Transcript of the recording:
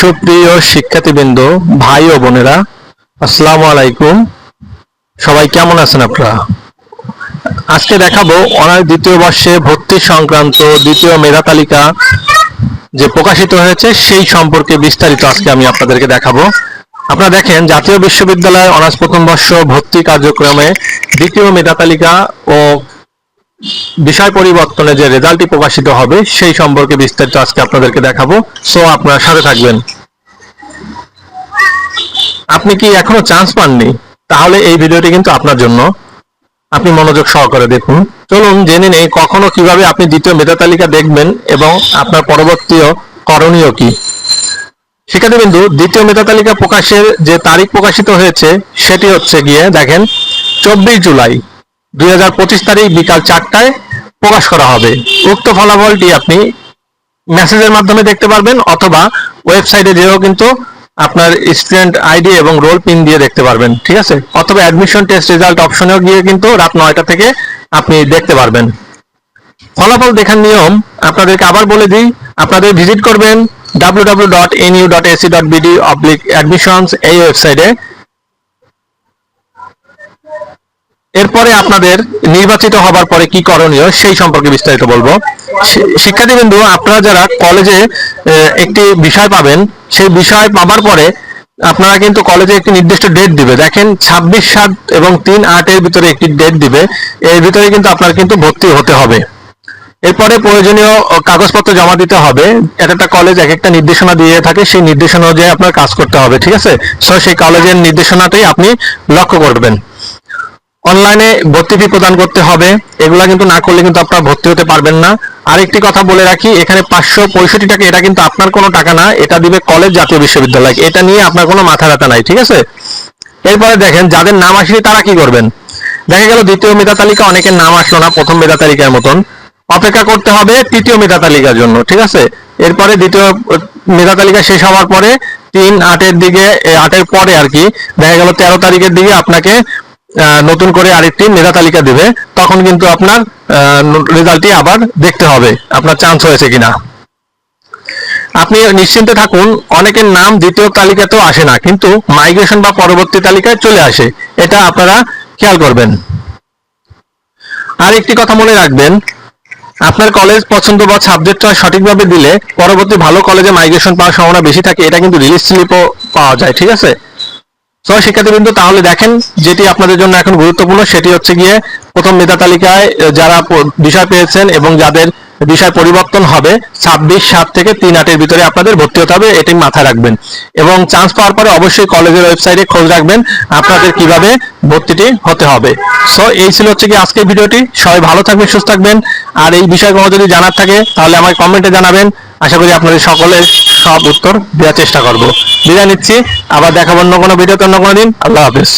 সুপ্রিয় শিক্ষার্থীবৃন্দ, ভাই ও বোনেরা, আসসালামু আলাইকুম। সবাই কেমন আছেন আপনারা? আজকে দেখাবো অনার্স দ্বিতীয় বর্ষে ভর্তি সংক্রান্ত দ্বিতীয় মেধা তালিকা যে প্রকাশিত হয়েছে, সেই সম্পর্কে বিস্তারিত আজকে আমি আপনাদেরকে দেখাবো। আপনারা দেখেন, জাতীয় বিশ্ববিদ্যালয় অনার্স প্রথম বর্ষ ভর্তি কার্যক্রমে দ্বিতীয় মেধা তালিকা ও বিষয় পরিবর্তনে যে রেজাল্টটি প্রকাশিত হবে, সেই সম্পর্কে বিস্তারিত আজকে আপনাদেরকে দেখাবো। সো, আপনারা সাথে থাকবেন। আপনি কি এখনও চান্স পাননি? তাহলে এই ভিডিওটি কিন্তু আপনার জন্য। আপনি মনোযোগ সহকারে দেখুন। চলুন, জেনে নেই কখনো কীভাবে আপনি দ্বিতীয় মেধা তালিকা দেখবেন এবং আপনার পরবর্তী করণীয় কি। শিক্ষার্থীবৃন্দু, দ্বিতীয় মেধা তালিকা প্রকাশের যে তারিখ প্রকাশিত হয়েছে, সেটি হচ্ছে গিয়ে দেখেন, চব্বিশ জুলাই। দুই হাজার পঁচিশ তারিখ বিকাল চারটায় প্রকাশ করা হবে। উক্ত ফলাফলটি আপনি মেসেজের মাধ্যমে দেখতে পারবেন অথবা ওয়েবসাইটে যেও কিন্তু আপনার স্টুডেন্ট আইডি এবং রোল পিন দিয়ে দেখতে পারবেন, ঠিক আছে? অথবা অ্যাডমিশন টেস্ট রেজাল্ট অপশনেও গিয়ে কিন্তু রাত নয়টা থেকে আপনি দেখতে পারবেন। ফলাফল দেখার নিয়ম আপনাদেরকে আবার বলে দিই, আপনাদের ভিজিট করবেন www.nu.ac.bd অবলিক অ্যাডমিশনস এই ওয়েবসাইটে এরপরে আপনাদের নির্বাচিত হবার পরে কি করণীয় সেই সম্পর্কে বিস্তারিত বলব। শি- শিক্ষার্থীবৃন্দু, আপনারা যারা কলেজে একটি বিষয় পাবেন, সেই বিষয় পাবার পরে আপনারা কিন্তু কলেজে একটি নির্দিষ্ট ডেট দিবে। দেখেন ছাব্বিশ সাত এবং তিন আটের ভিতরে একটি ডেট দিবে। এর ভিতরে কিন্তু আপনার কিন্তু ভর্তি হতে হবে। এরপরে প্রয়োজনীয় কাগজপত্র জমা দিতে হবে। এক একটা কলেজ এক একটা নির্দেশনা দিয়ে থাকে, সেই নির্দেশনা অনুযায়ী আপনার কাজ করতে হবে, ঠিক আছে? সেই কলেজের নির্দেশনাটাই আপনি লক্ষ্য করবেন। অনলাইনে ভর্তি ফি প্রদান করতে হবে। এগুলা কিন্তু না করলে কিন্তু আপনারা ভর্তি হতে পারবেন না। আরেকটি কথা বলে রাখি, এখানে পাঁচশো পঁয়ষট্টি টাকা, এটা কিন্তু আপনার কোনো টাকা না, এটা দিবে কলেজ, জাতীয় বিশ্ববিদ্যালয়। এটা নিয়ে আপনার কোনো মাথা ব্যথা নাই, ঠিক আছে? এরপরে দেখেন, যাদের নাম আসেনি, তারা কি করবেন? দেখা গেল, দ্বিতীয় মেধা তালিকা, অনেকের নাম আসলো না, প্রথম মেধা তালিকার মতন। অপেক্ষা করতে হবে তৃতীয় মেধা তালিকার জন্য, ঠিক আছে? এরপরে দ্বিতীয় মেধা তালিকা শেষ হওয়ার পরে তিন আটের দিকে আটের পরে আর কি, দেখা গেল তেরো তারিখের দিকে আপনাকে নতুন করে আরেকটি মেধা তালিকা দেবে। তখন কিন্তু আপনার রেজাল্টটি আবার দেখতে হবে, আপনার চান্স হয়েছে কিনা। আপনি নিশ্চিন্তে থাকুন, অনেকের নাম দ্বিতীয় তালিকাতেও আসে না, কিন্তু মাইগ্রেশন বা পরবর্তী তালিকায় চলে আসে। এটা আপনারা খেয়াল করবেন। আর একটি কথা মনে রাখবেন, আপনার কলেজ পছন্দ বা সাবজেক্টটা সঠিকভাবে দিলে পরবর্তী ভালো কলেজে মাইগ্রেশন পাওয়ার সম্ভাবনা বেশি থাকে, এটা কিন্তু রিলিজ স্লিপও পাওয়া যায়, ঠিক আছে? সো শিক্ষার্থীবৃন্দ, তাহলে দেখেন যেটি আপনাদের জন্য এখন গুরুত্বপূর্ণ, সেটি হচ্ছে গিয়ে প্রথম মেধা তালিকায় যারা বিষয় পেয়েছেন এবং যাদের বিষয় পরিবর্তন হবে। ছাব্বিশ সাত থেকে তিন আটের ভিতরে আপনাদের ভর্তি হতে হবে, এটি মাথায় রাখবেন। এবং চান্স পাওয়ার পরে অবশ্যই কলেজের ওয়েবসাইটে খোঁজ রাখবেন, আপনাদের কীভাবে ভর্তিটি হতে হবে। সো এই ছিল হচ্ছে কি আজকের ভিডিওটি। সবাই ভালো থাকবেন, সুস্থ থাকবেন। আর এই বিষয়গুলো যদি জানার থাকে, তাহলে আমাকে কমেন্টে জানাবেন। আশা করি আপনাদের সকলের সব উত্তর দেওয়ার চেষ্টা করব। বিদায় নিচ্ছি। আবার দেখাবো অন্য কোনো ভিডিওতে অন্য কোনো দিন। আল্লাহ হাফেজ।